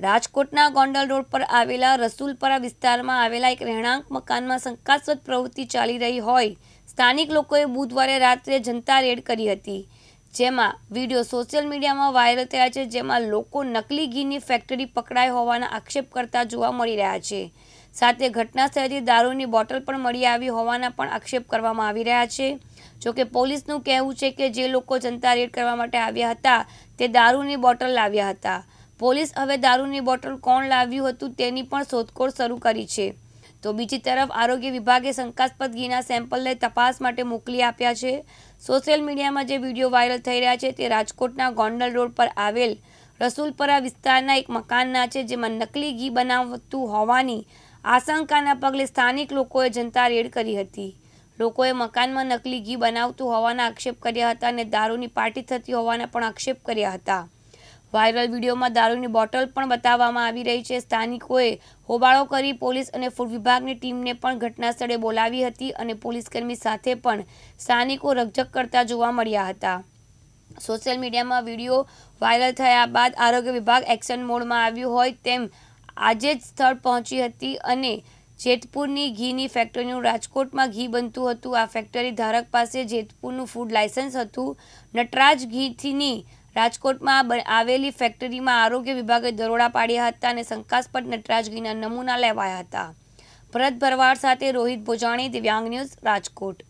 રાજકોટના ગોંડલ રોડ પર આવેલા રસુલપરા વિસ્તારમાં આવેલા એક રહેણાંક મકાનમાં શંકાસ્પદ પ્રવૃત્તિ ચાલી રહી હોય. સ્થાનિક લોકોએ બુધવારે રાત્રે જનતા રેડ કરી હતી. જેમાં વીડિયો સોશિયલ મીડિયામાં વાયરલ થયા છે, જેમાં લોકો નકલી ઘીની ફેક્ટરી પકડાઈ હોવાના આક્ષેપ કરતા જોવા મળી રહ્યા છે. સાથે ઘટના સ્થળેથી દારૂની બોટલ પણ મળી આવી હોવાના પણ આક્ષેપ કરવામાં આવી રહ્યા છે. જોકે પોલીસનું કહેવું છે કે જે લોકો જનતા રેડ કરવા માટે આવ્યા હતા, તે દારૂની બોટલ લાવ્યા હતા. પોલીસ હવે દારૂની બોટલ કોણ લાવ્યું હતું તેની પણ શોધખોળ શરૂ કરી છે. તો બીજી તરફ આરોગ્ય વિભાગે શંકાસ્પદ ઘીના સેમ્પલને તપાસ માટે મોકલી આપ્યા છે. સોશિયલ મીડિયામાં જે વીડિયો વાયરલ થઈ રહ્યા છે તે રાજકોટના ગોંડલ રોડ પર આવેલ રસુલપરા વિસ્તારના એક મકાનના છે, જેમાં નકલી ઘી બનાવતું હોવાની આશંકાના પગલે સ્થાનિક લોકોએ જનતા રેડ કરી હતી. લોકોએ મકાનમાં નકલી ઘી બનાવતું હોવાના આક્ષેપ કર્યા હતા અને દારૂની પાર્ટી થતી હોવાના પણ આક્ષેપ કર્યા હતા. વાયરલ વિડીયોમાં દારૂની બોટલ પણ બતાવવામાં આવી રહી છે. સ્થાનિકોએ હોબાળો કરી પોલીસ અને ફૂડ વિભાગની ટીમને પણ ઘટના સ્થળે બોલાવી હતી અને પોલીસકર્મી સાથે પણ સ્થાનિકો રકઝક કરતા જોવા મળ્યા હતા. સોશિયલ મીડિયામાં વીડિયો વાયરલ થયા બાદ આરોગ્ય વિભાગ એક્શન મોડમાં આવ્યું હોય તેમ આજે જ સ્થળ પહોંચી હતી અને જેતપુરની ઘીની ફેક્ટરીનું રાજકોટમાં ઘી બનતું હતું. આ ફેક્ટરી ધારક પાસે જેતપુરનું ફૂડ લાયસન્સ હતું. નટરાજ ઘીથીની રાજકોટમાં આવેલી ફેક્ટરીમાં આરોગ્ય વિભાગે દરોડા પાડ્યા હતા અને શંકાસ્પદ નટરાજગીના નમૂના લેવાયા હતા. ભરત ભરવાડ સાથે રોહિત ભોજાણી, દિવ્યાંગ ન્યૂઝ રાજકોટ.